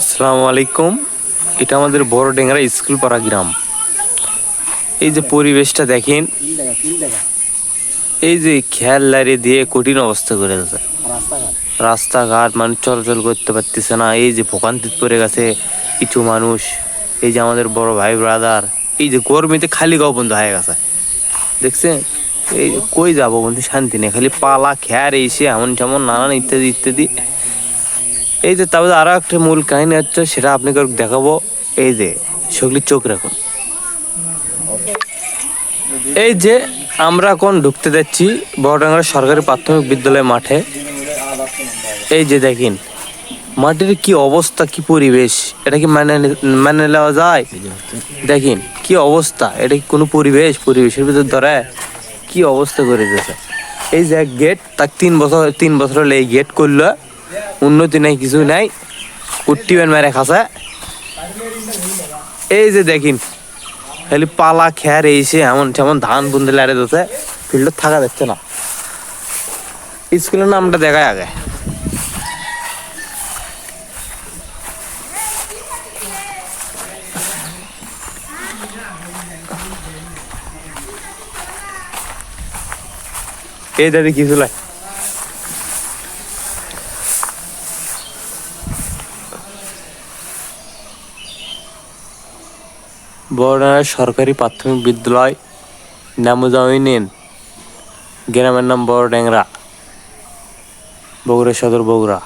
আসসালামু আলাইকুম। এটা আমাদের বড় ডেঙ্গরা স্কুল পাড়া গ্রাম। এই যে পরিবেশটা দেখেন, এই যে খেয়াল লারি দিয়ে কঠিন অবস্থা করে দিয়েছে রাস্তাঘাট মানুষ চলাচল করতে পারতেছে না। এই যে ভোগান্তিত পড়ে গেছে কিছু মানুষ। এই যে আমাদের বড় ভাই ব্রাদার এই যে গরমিতে খালি গাও বন্ধ হয়ে গেছে। দেখছেন? এই কই যাব বন্ধু? শান্তি নেই। খালি পালা খেয়ার এসে এমন যেমন নানান ইত্যাদি ইত্যাদি। এই যে তারপরে আরও একটা মূল কাহিনী হচ্ছে, সেটা আপনাকে দেখাবো। এই যে, সেগুলি চোখ রাখুন। এই যে, আমরা এখন ঢুকতে যাচ্ছি বড়ডাঙ্গার সরকারি প্রাথমিক বিদ্যালয় মাঠে। এই যে দেখেন, মাটির কি অবস্থা, কি পরিবেশ? এটা কি মানে মানে নেওয়া যায়? দেখেন, কি অবস্থা? এটা কি কোনো পরিবেশ? পরিবেশের ভিতর ধরে কি অবস্থা করে দিয়েছে? এই যে গেট তার তিন বছর তিন বছর হলে এই গেট করল উন্নতি নাই কিছু নাই। কুট্টি ব্যান মেরে খাসে। এই যে দেখিন, খালি পালা খেয়ার এসে এমন যেমন ধান বুন্দে লারে দিতে ফিল্ডে থাকা যাচ্ছে না। স্কুলের নামটা দেখায় আগে। এই দাদি কিছু লাই। বড়ডাঙ্গা সরকারি প্রাথমিক বিদ্যালয় নামুজাউনিন গ্রামের নাম বড় ড্যাংরা বগুড়া সদর বগুড়া।